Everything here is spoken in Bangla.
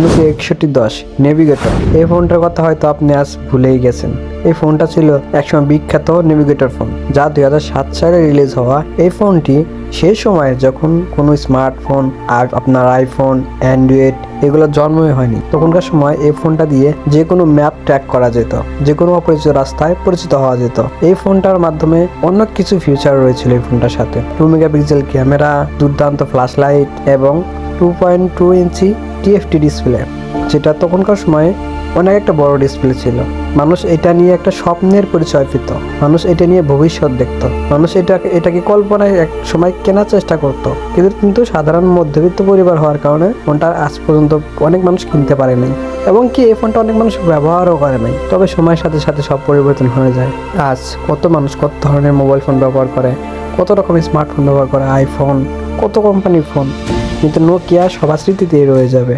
নোকিয়া একষট্টি দশ নেভিগেটর। এই ফোনটার কথা হয়তো আপনি আজ ভুলেই গেছেন। এই ফোনটা ছিল একসময় বিখ্যাত নেভিগেটর ফোন, যা দু হাজার সাত সালে রিলিজ হওয়া। এই ফোনটি সেই সময়ে যখন কোনো স্মার্টফোন আর আপনার আইফোন, অ্যান্ড্রয়েড এগুলো জন্মই হয়নি, তখনকার সময় এই ফোনটা দিয়ে যে কোনো ম্যাপ ট্র্যাক করা যেত, যে কোনো অপরিচিত রাস্তায় পরিচিত হওয়া যেত। এই ফোনটার মাধ্যমে অনেক কিছু ফিউচার রয়েছিল এই ফোনটার সাথে। টু মেগাপিক্সেল ক্যামেরা, দুর্দান্ত ফ্ল্যাশ লাইট এবং two point two inch TFT display যেটা তখনকার সময়ে অনেক একটা বড় ডিসপ্লে ছিল। মানুষ এটা নিয়ে একটা স্বপ্নের পরিচয় পেত। মানুষ এটা নিয়ে ভবিষ্যৎ দেখত। মানুষ এটাকে এটাকে কল্পনায় এক সময় কেনার চেষ্টা করত। কিন্তু কিন্তু সাধারণ মধ্যবিত্ত পরিবার হওয়ার কারণে ফোনটা আজ পর্যন্ত অনেক মানুষ কিনতে পারে নাই। এবং কি, এই ফোনটা অনেক মানুষ ব্যবহারও করে নাই। তবে সময়ের সাথে সাথে সব পরিবর্তন হয়ে যায়। আজ কত মানুষ কত ধরনের মোবাইল ফোন ব্যবহার করে, কত রকমের স্মার্টফোন ব্যবহার করে আইফোন কত কোম্পানির ফোন কিন্তু নোকিয়া সবার স্মৃতিতেই রয়ে যাবে।